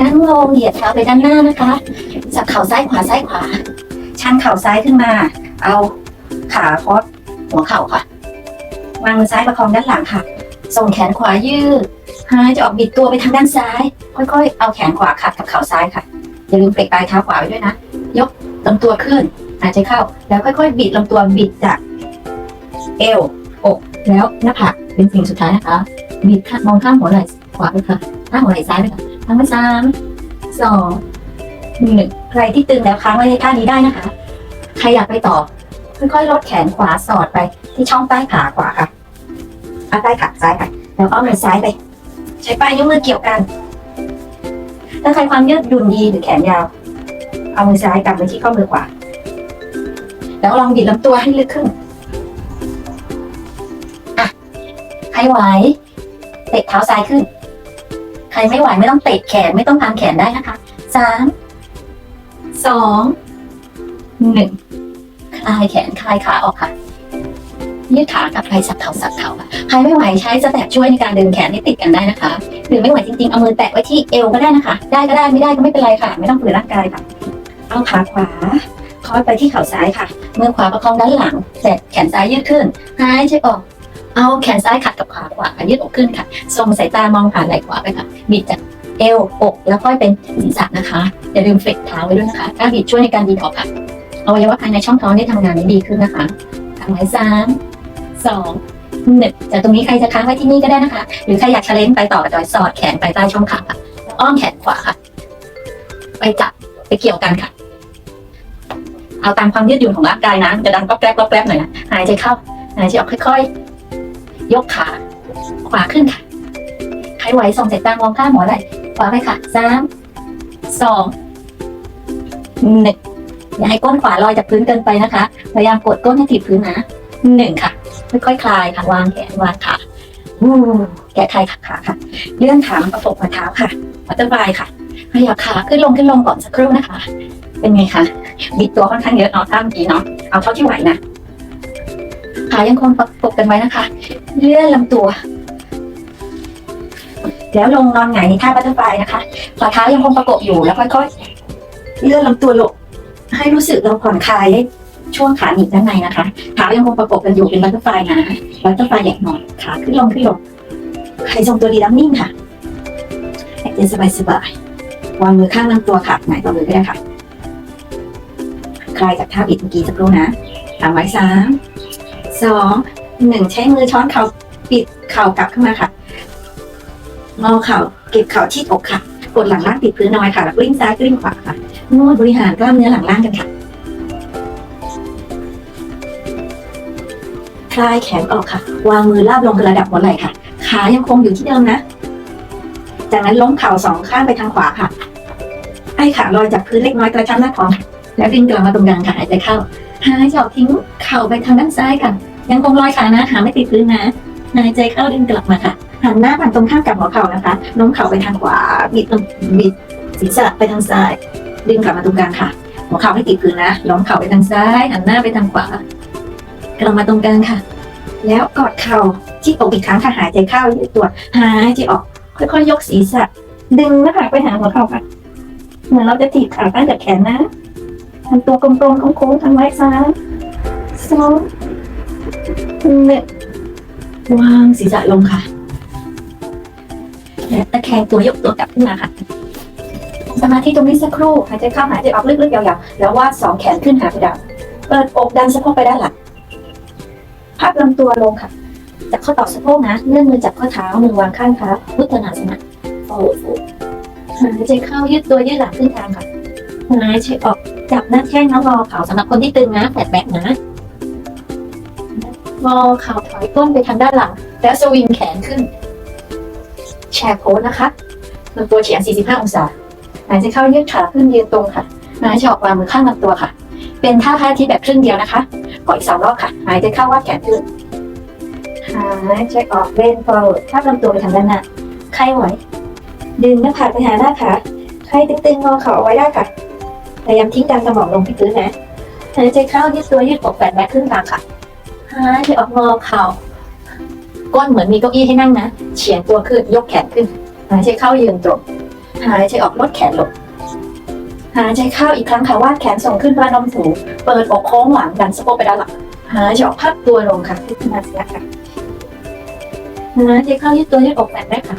นั่งลงเหยียดเท้าไปด้านหน้านะคะสับเข่าซ้ายขวาซ้ายขวา ชันเข่าซ้ายขึ้นมา เอาขาคอสหัวเข่าค่ะ วางมือซ้ายประคองด้านหลังค่ะ ส่งแขนขวายืดหายจะออกบิดตัวไปทางด้านซ้าย ค่อยๆ เอาแขนขวาขัดกับเข่าซ้ายค่ะ อย่าลืมเฟกปลายเท้าขวาไว้ด้วยนะ ยกลำตัวขึ้น หายใจเข้า แล้วค่อยๆ บิดลำตัวบิดจากเอว อก แล้วหน้าผากเป็นสิ่งสุดท้ายนะคะ บิดมองข้ามหัวไหล่ขวาไปค่ะ ข้างหัวไหล่ซ้ายไปค่ะ ทั้งสามสองหนึ่งใครที่ตึงแล้วค้างไว้ในท่านี้ได้นะคะ ใครอยากไปต่อค่อยๆลดแขนขวาสอดไปที่ช่องใต้ขาขวาค่ะอะใต้ขาซ้ายค่ะแล้วเอามือซ้ายไป ใช้ปลายนิ้วมือเกี่ยวกัน ถ้าใครความยืดหยุ่นดีหรือแขนยาว เอามือซ้ายกำไปที่ข้อมือขวา แล้วลองบิดลำตัวให้ลึกขึ้นอะใครไหวเตะเท้าซ้ายขึ้น ใครไม่ไหวไม่ต้องเตะแขนไม่ต้องพันแขนได้นะคะสามสองหนึ่งคลายแขนคลายขาออกค่ะยืดขากับใครสับเข่าสับเข่าค่ะใครไม่ไหวใช้สแตปช่วยในการดึงแขนให้ติดกันได้นะคะ หรือไม่ไหวจริงๆ เอามือแตะไว้ที่เอวก็ได้นะคะ ได้ก็ได้ไม่ได้ก็ไม่เป็นไรค่ะ ไม่ต้องฝืนร่างกายค่ะ เอาขาขวาคอยไปที่เข่าซ้ายค่ะ มือขวาประคองด้านหลังแต่แขนซ้ายยืดขึ้นหายใจออก เอาแขนซ้ายขัดกับขาขวายืดอกขึ้นค่ะส่งสายตามองผ่านไหล่ขวาไปค่ะบิดจากเอวอกแล้วค่อยเป็นศีรษะนะคะอย่าลืมเฟกเท้าไว้ด้วยนะคะการบิดช่วยในการดีท็อกค่ะอวัยวะภายในช่องท้องได้ทำงานได้ดีขึ้นนะคะทำไว้สามสองหนึ่งจากตรงนี้ใครจะค้างไว้ที่นี่ก็ได้นะคะ หรือใครอยากเชลเลนไปต่อโดยสอดแขนไปใต้ช่องขาค่ะอ้อมแขนขวาค่ะ ไปจับไปเกี่ยวกันค่ะ เอาตามความยืดหยุ่นของร่างกายนะจะดังก๊อบแกรบก๊อบแกรบหน่อยนะหายใจเข้าหายใจออกค่อยๆ ยกขาขวาขึ้นค่ะ ใครไหวส่งสายตามองข้ามหัวไหล่ขวาไปค่ะสามสองหนึ่งอย่าให้ก้นขวาลอยจากพื้นเกินไปนะคะ พยายามกดก้นให้ติดพื้นนะหนึ่งค่ะค่อยๆคลายค่ะวางแขนวางขาแกะคลายขาขาค่ะ เลื่อนขามาประกบหัวเท้าค่ะวัตบายค่ะขยับขาขึ้นลงขึ้นลงก่อนสักครู่นะคะ เป็นไงคะบิดตัวค่อนข้างเยอะเนาะท่าเมื่อกี้เนาะเอาเท่าที่ไหวนะขายังคงประกบกันไว้นะคะ เลื่อนลำตัว แล้วลงนอนหงายในท่าบัตเตอร์ฟลายนะคะฝ่าเท้ายังคงประกบอยู่แล้วค่อยๆเลื่อนลำตัวลงให้รู้สึกเราผ่อนคลายได้ช่วงขาหนีบด้านในนะคะเท้ายังคงประกบกันอยู่เป็นบัตเตอร์ฟลายนะบัตเตอร์ฟลายแยกหน่อยขาขึ้นลงขึ้นลงใครทรงตัวดีแล้วนิ่งค่ะหายใจสบายๆวางมือข้างลำตัวค่ะหงายต่อมือก็ได้ค่ะคลายจากท่าบิดเมื่อกี้สักครู่นะทำไว้สามสอง หนึ่งใช้มือช้อนเข่าปิดเข่ากลับขึ้นมาค่ะงอเข่าเก็บเข่าที่อกค่ะ กดหลังล่างติดพื้นเอาไว้ค่ะแล้วกลิ้งซ้ายกลิ้งขวาค่ะนวดบริหารกล้ามเนื้อหลังล่างกันค่ะ คลายแขนออกค่ะ วางมือลาบลงกระดับหัวไหล่ค่ะ ขายังคงอยู่ที่เดิมนะ จากนั้นล้มเข่าสองข้างไปทางขวาค่ะ ให้ขาลอยจากพื้นเล็กน้อยกระชับหน้าท้องแล้วดึงกลับมาตรงกลางค่ะหายใจเข้าหายใจออกทิ้งเข่าไปทางด้านซ้ายค่ะ ยังคงลอยขานะขาไม่ติดพื้นนะหายใจเข้าดึงกลับมาค่ะหันหน้าผ่านตรงข้ามกับหัวเข่านะคะโน้มเข่าไปทางขวาบิดลงบิดศีรษะไปทางซ้าย ดึงกลับมาตรงกลางค่ะ หัวเข่าไม่ติดพื้นนะล้มเข่าไปทางซ้ายหันหน้าไปทางขวากลับมาตรงกลางค่ะ แล้วกอดเข่าที่อกอีกครั้งค่ะหายใจเข้ายืดตัวหายใจออก ค่อยๆยกศีรษะ ดึงหน้าผากไปหาหัวเข่าค่ะ เหมือนเราจะถีบขาตั้งจากแขนนะทำตัวกลมๆโค้งๆทางไว้ซ้ายสอง หนึ่งวางศีรษะลงค่ะและตะแคงตัวยกตัวกลับขึ้นมาค่ะสมาธิตรงนี้สักครู่หายใจเข้าหายใจออกลึกๆยาวๆแล้ววาดสองแขนขึ้นหาเพดานเปิดอกดันสะโพกไปด้านหลังพับลำตัวลงค่ะจับข้อต่อสะโพกนะเลื่อนมือจับข้อเท้ามือวางข้างเท้าพุทธนาสนะโอ้โหหายใจเข้ายืดตัวยืดหลังขึ้นกลางค่ะหายใจออกจับหน้าแข้งแล้วงอเข่าสำหรับคนที่ตึงนะแปดแบกนะ งอเข่าถอยก้นไปทางด้านหลัง แล้วสวิงแขนขึ้น แชร์โพสนะคะลำตัวเฉียง 45 องศาหายใจเข้ายืดขาขึ้นยืนตรงค่ะหายใจออกวางมือข้างลำตัวค่ะ เป็นท่าพระอาทิตย์แบบครึ่งเดียวนะคะกดอีกสองรอบค่ะ หายใจเข้าวาดแขนขึ้นหายใจออกเบน forward ทับลำตัวไปทางด้านหน้าใครไหวดึงหน้าผากไปหาหน้าขาใครตึงๆงอเข่าเอาไว้ได้ค่ะพยายามทิ้งการสมองลงที่พื้นนะหายใจเข้ายืดตัวยืดอกแฟนแบ็คขึ้นกลางค่ะ หายใจออกงอเข่าก้นเหมือนมีเก้าอี้ให้นั่งนะเฉียงตัวขึ้นยกแขนขึ้น หายใจเข้ายืนตรงหายใจออกลดแขนลงหายใจเข้าอีกครั้งค่ะวาดแขนส่งขึ้นประนมสูงเปิดอกโค้งหลังดันสะโพกไปด้านหลังหายใจออกพับตัวลงค่ะขึ้นมาเสียค่ะหายใจเข้ายืดตัวยืดอกแบบแรกค่ะ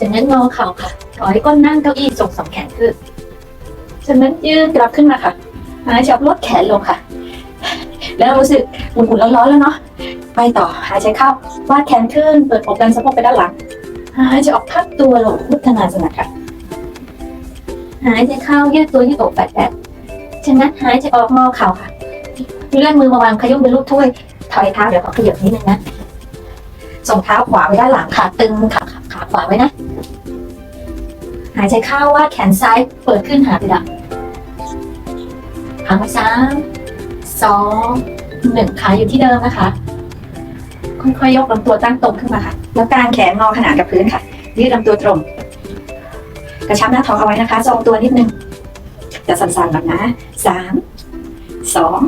จากนั้นงอเข่าค่ะถอยก้นนั่งเก้าอี้ส่งสองแขนขึ้นจากนั้นยืดกลับขึ้นมาค่ะหายใจออกลดแขนลงค่ะ แล้วรู้สึกอุ่นๆร้อนๆแล้วเนาะไปต่อหายใจเข้าวาดแขนขึ้นเปิดอกดันสะโพกไปด้านหลังหายใจออกพับตัวลงพุทธนาสนะค่ะหายใจเข้ายืดตัวยืดอกแปดๆจากนั้นหายใจออกงอเข่าค่ะเลื่อนมือมาวางขยุ่มเป็นลูกถ้วยถอยเท้าเดี๋ยวขอขยับนิดนึงนะส่งเท้าขวาไปด้านหลังค่ะตึงขาขาขาขวาไว้นะหายใจเข้าวาดแขนซ้ายเปิดขึ้นหาเพดานหางไว้สาม สองหนึ่งขาอยู่ที่เดิมนะคะ ค่อยๆยกลำตัวตั้งตรงขึ้นมาค่ะ แล้วกางแขนงอขนานกับพื้นค่ะ ยืดลำตัวตรง กระชับหน้าท้องเอาไว้นะคะทรงตัวนิดนึงจะสั่นๆแบบนะสามสอง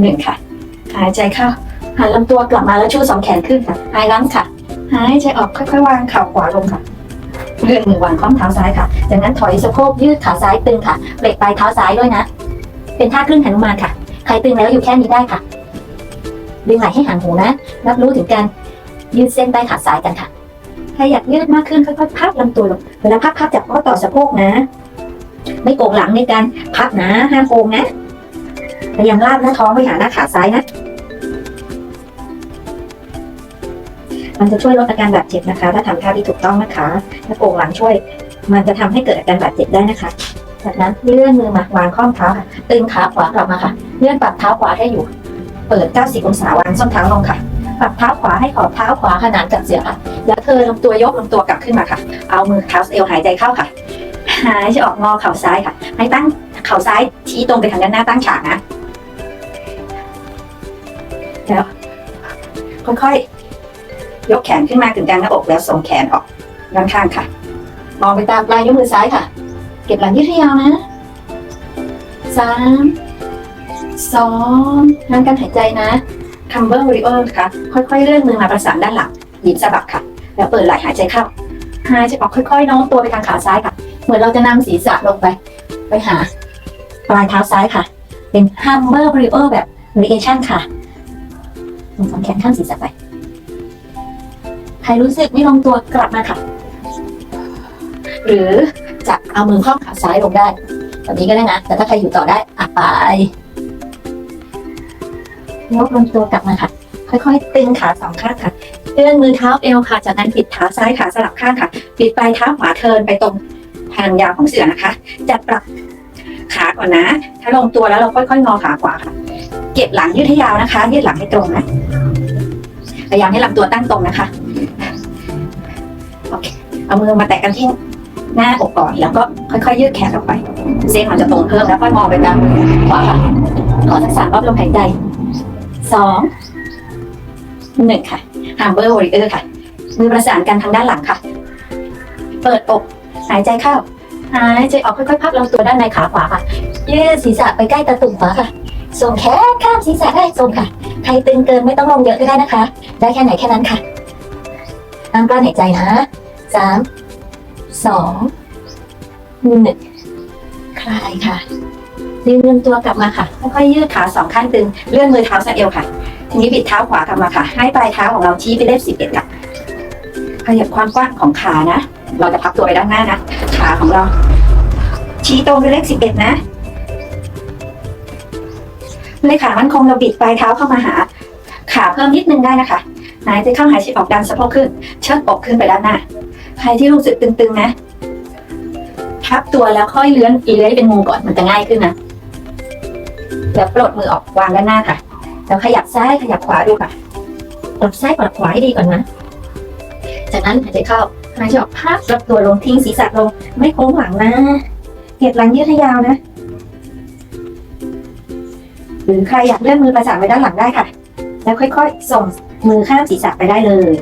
หนึ่งค่ะ หายใจเข้าหันลำตัวกลับมาแล้วชูสองแขนขึ้นค่ะ หายลังค่ะ หายใจออกค่อยๆวางเข่าขวาลงค่ะเลื่อนมือวางข้อมเท้าซ้ายค่ะ จากนั้นถอยสะโพกยืดขาซ้ายตึงค่ะเบรกปลายเท้าซ้ายด้วยนะ เป็นท่าครึ่งหนุมานค่ะ ใครตึงแล้วอยู่แค่นี้ได้ค่ะ ดึงไหล่ให้ห่างหูนะ รับรู้ถึงการยืดเส้นใต้ขาซ้ายกันค่ะ ใครอยากยืดมากขึ้นค่อยๆพับลำตัวลง เวลาพับพับจากข้อต่อสะโพกนะ ไม่โกงหลังในการพับนะห้ามโกงนะ พยายามลากหน้าท้องไปหาหน้าขาซ้ายนะ มันจะช่วยลดอาการบาดเจ็บนะคะ ถ้าทำท่าที่ถูกต้องนะคะ ถ้าโกงหลังช่วย มันจะทำให้เกิดอาการบาดเจ็บได้นะคะ จากนั้นเลื่อนมือมาวางข้อมเท้าค่ะตึงขาขวากลับมาค่ะ เลื่อนปรับเท้าขวาให้อยู่ เปิด 90 องศาวางส้นเท้าลงค่ะ ปรับเท้าขวาให้ขอบเท้าขวาขนานกับเสือค่ะ แล้วเธอลำตัวยกลำตัวกลับขึ้นมาค่ะ เอามือเท้าเอวหายใจเข้าค่ะ หายใจออกงอเข่าซ้ายค่ะ ให้ตั้งเข่าซ้ายชี้ตรงไปทางด้านหน้าตั้งฉากนะ แล้วค่อยๆ ยกแขนขึ้นมาถึงกลางหน้าอกแล้วส่งแขนออกด้านข้างค่ะ มองไปตามปลายนิ้วมือซ้ายค่ะ เก็บหลังยืดให้ยาวนะสามสองนั่งการหายใจนะคัมเบอร์ริเอร์ค่ะค่อยๆ เลื่อนมือมาประสานด้านหลังหยิบสะบักค่ะ แล้วเปิดไหล่หายใจเข้า หายใจออกค่อยๆ โน้มตัวไปทางขาซ้ายค่ะ เหมือนเราจะนำศีรษะลงไป ไปหา ปลายเท้าซ้ายค่ะ เป็น Humber b r e w e r แบบ variation ค่ะส่งสองแขนข้างศีรษะไป ใครรู้สึกไม่ลงตัวกลับมาค่ะ หรือจะเอามือครอบขาซ้ายลงได้แบบนี้ก็ได้นะ แต่ถ้าใครอยู่ต่อได้อะไปยกลำตัวกลับมาค่ะ ค่อยๆ ตึงขาสองข้างค่ะเคลื่อนมือเท้าเอวค่ะ จากนั้นปิดเท้าซ้ายขาสลับข้างค่ะ ปิดปลายเท้าขวาเทินไปตรงทางยาวของเสือนะคะ จะปรับขาก่อนนะ ถ้าลงตัวแล้วเราค่อยๆงอขาขวาค่ะ เก็บหลังยืดให้ยาวนะคะ ยืดหลังให้ตรงนะ พยายามให้ลำตัวตั้งตรงนะคะ โอเค เอามือมาแตะกันที่ หน้าอกก่อนแล้วก็ค่อยๆยืดแขนออกไป เส้นมันจะตรงเพิ่มแล้วค่อยมองไปตามขวาค่ะขอสักสามรอบลมหายใจสองหนึ่งค่ะฮามเบอร์วอริเออร์ค่ะ มือประสานกันทางด้านหลังค่ะ เปิดอกหายใจเข้าหายใจออกค่อยๆพับลำตัวด้านในขาขวาค่ะ ยืดศีรษะไปใกล้ตาตุ่มขวาค่ะ ส่งแขนข้ามศีรษะได้ส่งค่ะ ใครตึงเกินไม่ต้องลงเยอะก็ได้นะคะ ได้แค่ไหนแค่นั้นค่ะตั้งกลั้นหายใจนะสาม สองหนึ่งคลายค่ะดึงลำตัวกลับมาค่ะค่อยๆยืดขาสองข้างตึงเลื่อนมือเท้าสะเอวค่ะ ทีนี้บิดเท้าขวากลับมาค่ะ ให้ปลายเท้าของเราชี้ไปเลขสิบเอ็ดค่ะขยับความกว้างของขานะ เราจะพับตัวไปด้านหน้านะ ขาของเรา ชี้ตรงไปเลขสิบเอ็ดนะเลขขามันคงเราบิดปลายเท้าเข้ามาหา ขาเพิ่มนิดนึงได้นะคะ หายใจเข้าหายใจออกดันสะโพกขึ้น เชิดอกขึ้นไปด้านหน้า ใครที่รู้สึกตึงๆนะพับตัวแล้วค่อยเลื้อนเลื้อยเป็นงูก่อนมันจะง่ายขึ้นนะแล้วปลดมือออกวางด้านหน้าค่ะ แล้วขยับซ้ายขยับขวาดูค่ะปรับซ้ายปรับขวาให้ดีก่อนนะ จากนั้นหายใจเข้าหายใจออกพับรับตัวลงทิ้งศีรษะลง ไม่โค้งหลังนะเก็บหลังยืดให้ยาวนะ หรือใครอยากเลื่อนมือประสานไว้ด้านหลังได้ค่ะ แล้วค่อยๆ ส่งมือข้ามศีรษะไปได้เลย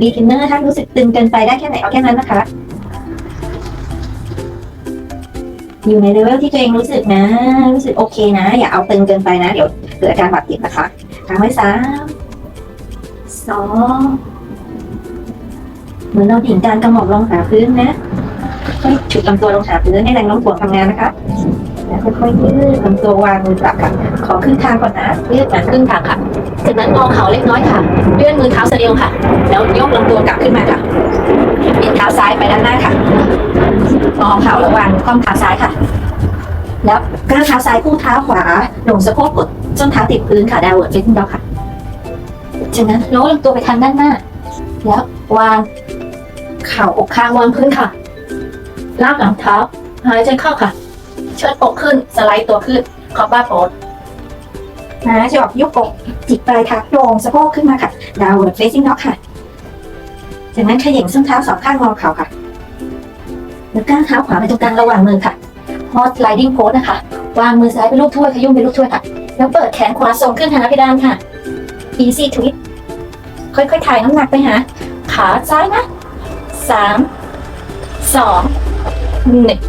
บีกินเนอร์ถ้ารู้สึกตึงเกินไปได้แค่ไหนเอาแค่นั้นนะคะ อยู่ในเลเวลที่ตัวเองรู้สึกนะ รู้สึกโอเคนะ อย่าเอาตึงเกินไปนะ เดี๋ยวเกิดอาการบาดเจ็บนะคะทางไว้สามสองเหมือนเราดิ่งการกระหม่อมลงหาพื้นนะค่อยฉุดลำตัวลงหาพื้นให้แรงโน้มถ่วงทำงานนะคะแล้วค่อยๆยืดลำตัววางมือกลับค่ะขอครึ่งทางก่อนนะยืดมาครึ่งทางค่ะจากนั้นงอเข่าเล็กน้อยค่ะเลื่อนมือเท้าสะเดียวค่ะ แล้วยกลำตัวกลับขึ้นมาค่ะบิดเท้าซ้ายไปด้านหน้าค่ะงองเข่าระวางคว่ำเท้าซ้ายค่ะ แล้วก้าวเท้าซ้ายคู่เท้าขวาหนุนสะโพกกดส้นเท้าติดพื้นค่ะดาวเวิร์ดเฟซด็อกค่ะจากนั้นโน้มลำตัวไปทางด้านหน้า แล้ววางเข่าอกข้างวางพื้นค่ะลากหลังเท้าหายใจเข้าค่ะ เชิดอกขึ้นสไลด์ตัวขึ้นคอบบ้าโพสนะจะออกยุบอกจิกปลายเท้าโยงสะโพกขึ้นมาค่ะ ดาวเวิร์ดเฟซซิ่งด็อกค่ะ จากนั้นเขย่งส้นเท้าสองข้างงอเข่าค่ะแล้วก้าวเท้าขวาไปตรงกลางระหว่างมือค่ะฮอสไลดิ้งโพสนะคะ วางมือซ้ายเป็นลูกถ้วยขยุ่มเป็นลูกถ้วยค่ะ แล้วเปิดแขนขวาส่งขึ้นหาเพดานค่ะ easy twist ค่อยๆถ่ายน้ำหนักไปหา ขาซ้ายนะสามสองหนึ่ง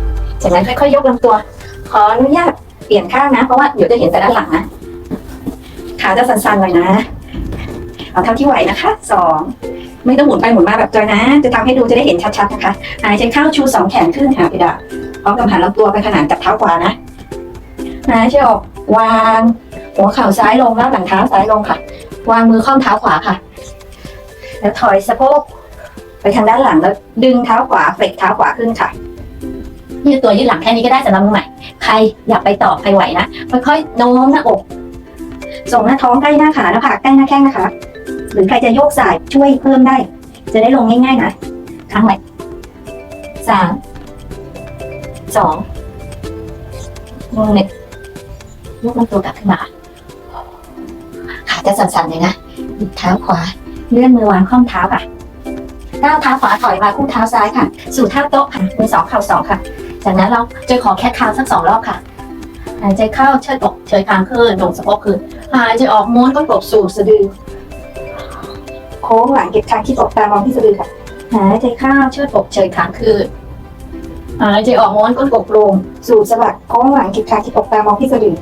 จากนั้นค่อยๆยกลำตัว ขออนุญาตเปลี่ยนข้างนะ เพราะว่าเดี๋ยวจะเห็นแต่ด้านหลังนะ ขาจะสั่นๆหน่อยนะ เอาเท่าที่ไหวนะคะสอง ไม่ต้องหมุนไปหมุนมาแบบจอยนะ จะทำให้ดูจะได้เห็นชัดๆนะคะหายใจเข้าชูสองแขนขึ้นหาเพดาพร้อมกับหันลำตัวไปขนานกับเท้าขวานะหายใจออกวาง หัวเข่าซ้ายลงแล้วหลังเท้าซ้ายลงค่ะ วางมือข้อมเท้าขวาค่ะ แล้วถอยสะโพกไปทางด้านหลังแล้วดึงเท้าขวาเฟกเท้าขวาขึ้นค่ะยืดตัวยืดหลังแค่นี้ก็ได้สำหรับมือใหม่ ใครอยากไปต่อใครไหวนะค่อยๆโน้มหน้าอก ส่งหน้าท้องใกล้หน้าขาหน้าผากใกล้หน้าแข้งนะคะ หรือใครจะโยกสายช่วยเพิ่มได้ จะได้ลงง่ายๆนะครั้งใหม่สามสองหนึ่งยกลำตัวกลับขึ้นมาขาจะสั่นๆเลยนะหยิบเท้าขวาเลื่อนมือวางข้อมเท้าค่ะก้าวเท้าขวาถอยมาคู่เท้าซ้ายค่ะ สู่ท่าโต๊ะค่ะมือสองเข่าสองค่ะ จากนั้นเราจะขอแค่คาวสักสองรอบค่ะหายใจเข้าเชิดอกเฉยคางขึ้นลงสะโพกขึ้นหายใจออกม้วนก้นกบสู่สะดือ โค้งหลังเก็บคางที่อกตามองที่สะดือค่ะหายใจเข้าเชิดอกเฉยคางขึ้นหายใจออกม้วนก้นกบลงสู่สะบักโค้งหลังเก็บคางที่อกตามองที่สะดือ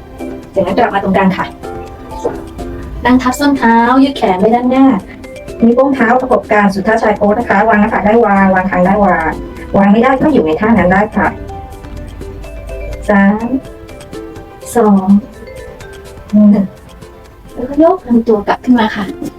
จากนั้นกลับมาตรงกลางค่ะนั่งทับส้นเท้ายืดแขนไปด้านหน้ามีวโป้งเท้าประกบกันสุดท่าชายโพสนะคะ วางหน้าผากได้วางวางคางได้วางวางไม่ได้ก็อยู่ในท่านั้นได้ค่ะสามสองหนึ่งแล้วก็ยกลำตัวกลับขึ้นมาค่ะขอบคุณที่ติด